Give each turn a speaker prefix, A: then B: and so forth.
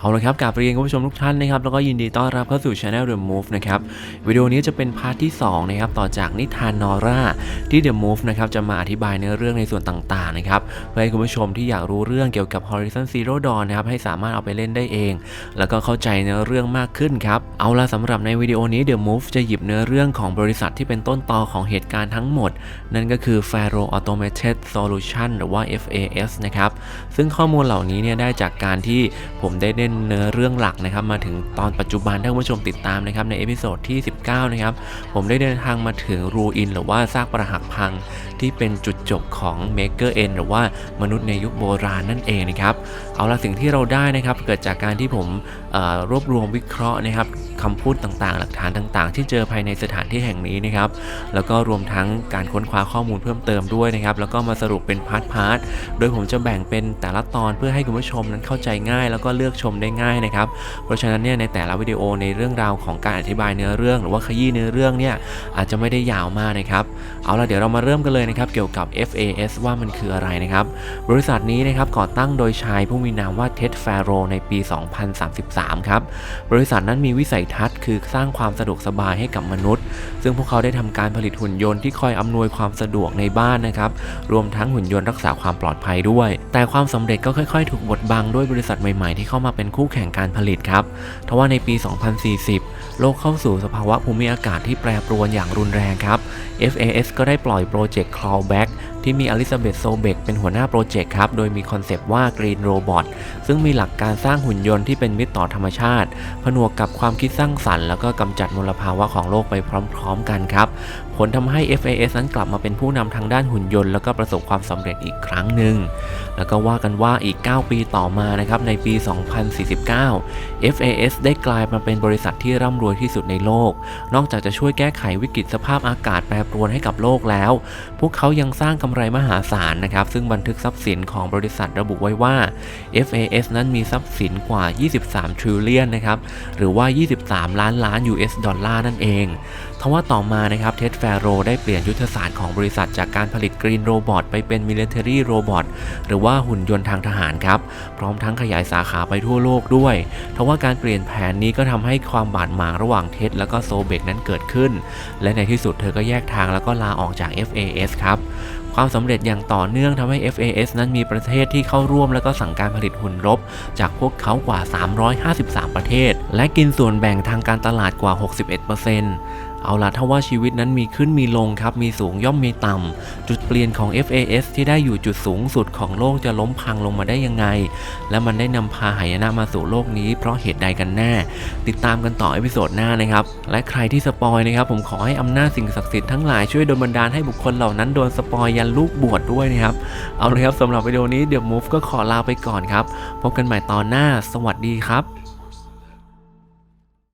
A: เอาละครับกลับเรียนคุณผู้ชมทุกท่านนะครับแล้วก็ยินดีต้อนรับเข้าสู่ Channel The Move นะครับวิดีโอนี้จะเป็นพาร์ทที่2นะครับต่อจากนิทานนอร่าที่ The Move นะครับจะมาอธิบายเนื้อเรื่องในส่วนต่างๆนะครับเพื่อให้คุณผู้ชมที่อยากรู้เรื่องเกี่ยวกับ Horizon Zero Dawn นะครับให้สามารถเอาไปเล่นได้เอง แล้วก็เข้าใจเนื้อเรื่องมากขึ้นครับเอาละสำหรับในวิดีโอนี้ The Move จะหยิบเนื้อเรื่องของบริษัทที่เป็นต้นตอของเหตุการณ์ทั้งหมด นั่นก็คือ Faro Automated Solution หรือว่า FAS นะครับซึ่งข้อมูลเหล่านี้เนี่ยได้จากการที่ผมได้เล่นเนื้อเรื่องหลักนะครับมาถึงตอนปัจจุบันถ้าคุณผู้ชมติดตามนะครับในเอพิโซดที่ 19 นะครับ ผมได้เดินทางมาถึงรูอิน หรือว่าซากปรักหักพังที่เป็นจุดจบของ Maker N หรือว่ามนุษย์ในยุคโบราณนั่นเองนะครับ เอาละสิ่งที่เราได้นะครับเกิดจากการที่ผมรวบรวมวิเคราะห์นะครับคำพูดต่างๆ หลักฐานต่างๆ ที่เจอภายในสถานที่แห่งนี้นะครับ แล้วก็รวมทั้งการค้นคว้าข้อมูลเพิ่มเติมด้วยนะครับ แล้วก็มาสรุปเป็นพาร์ทพาร์ทโดยผมจะแบ่งเป็นแต่ละตอนเพื่อให้คุณผู้ชมนั้นเข้าใจง่าย แล้วก็เลือกชมได้ง่ายนะครับ เพราะฉะนั้นเนี่ยในแต่ละวิดีโอในเรื่องราวของการอธิบายเนื้อเรื่อง หรือว่าขยี้เนื้อเรื่องเนี่ยอาจจะไม่ได้ยาวมากนะครับ เอาละเดี๋ยวเรามาเริ่มกันเลยนะครับเกี่ยวกับ FAS ว่ามันคืออะไรนะครับ บริษัทนี้นะครับก่อตั้งโดยชายผู้มีนามว่าเท็ดแฟโรในปี 2033 ครับ บริษัทนั้นมีวิสัยทัศน์คือสร้างความสะดวกสบายให้กับมนุษย์ ซึ่งพวกเขาได้ทำการผลิตหุ่นยนต์ที่คอยอำนวยความสะดวกในบ้านนะครับ รวมทั้งหุ่นยนต์รักษาความปลอดภัยด้วย แต่ความสำเร็จก็ค่อยๆ ถูกบดบังด้วยบริษัทใหม่ๆ ที่เข้ามาเป็นคู่แข่งการผลิตครับ ทว่าในปี 2040 โลกเข้าสู่สภาวะภูมิอากาศที่แปรปรวนอย่างรุนแรงครับ FAS ก็ได้ปล่อยโปรเจกต์ Clawback ที่มีอลิซาเบธโซเบกเป็นหัวหน้าโปรเจกต์ครับ โดยมีคอนเซปต์ว่า Green Robot ซึ่งมีหลักการสร้างหุ่นยนต์ที่เป็นมิตรต่อธรรมชาติ ผนวกกับความคิดสร้างสรรค์แล้วก็กำจัดมลภาวะของโลกไปพร้อม ๆ กันครับ ผลทำให้ FAS นั้นกลับมาเป็นผู้นำทางด้านหุ่นยนต์แล้วก็ประสบความสำเร็จอีกครั้งหนึ่ง แล้วก็ว่ากันว่าอีก 9 ปีต่อมานะครับในปี 2049 FAS ได้กลายมาเป็นบริษัทที่ร่ำรวยที่สุดในโลก นอกจากจะช่วยแก้ไขวิกฤตสภาพอากาศแปรปรวนให้กับโลกแล้ว พวกเขายังสร้างกำไรมหาศาลนะครับ ซึ่งบันทึกทรัพย์สินของบริษัทระบุไว้ว่า FAS นั้นมีทรัพย์สินกว่า 23 trillion นะครับ หรือว่า 23 ล้านล้าน US ดอลลาร์นั่นเองทว่าต่อมานะครับ เท็ดแฟโรได้เปลี่ยนยุทธศาสตร์ของบริษัทจากการผลิตกรีนโรบอทไปเป็น Military Robot หรือว่าหุ่นยนต์ทางทหารครับ พร้อมทั้งขยายสาขาไปทั่วโลกด้วยทว่าการเปลี่ยนแผนนี้ก็ทำให้ความบาดหมางระหว่างเท็ดและก็โซเบกนั้นเกิดขึ้น และในที่สุดเธอก็แยกทางแล้วก็ลาออกจาก FAS ครับ ความสำเร็จอย่างต่อเนื่องทำให้ FAS นั้นมีประเทศที่เข้าร่วมและก็สั่งการผลิตหุ่นรบ จากพวกเขากว่า 353 ประเทศ และกินส่วนแบ่งทางการตลาดกว่า 61% เอาล่ะถ้าว่าชีวิตนั้นมีขึ้นมีลงครับ มีสูงย่อมมีต่ำ จุดเปลี่ยนของ FAS ที่ได้อยู่จุดสูงสุดของโลกจะล้มพังลงมาได้ยังไง และมันได้นำพาหายนะมาสู่โลกนี้เพราะเหตุใดกันแน่ ติดตามกันต่อเอพิโซดหน้านะครับ และใครที่สปอยนะครับ ผมขอให้อำนาจสิ่งศักดิ์สิทธิ์ทั้งหลายช่วยดลบันดาลให้บุคคลเหล่านั้นโดนสปอยยันลูกบวชดด้วยนะครับ เอาเลยครับสำหรับวิดีโอนี้เดี๋ยวมูฟก็ขอลาไปก่อนครับ พบกันใหม่ตอนหน้า สวัสดีครับ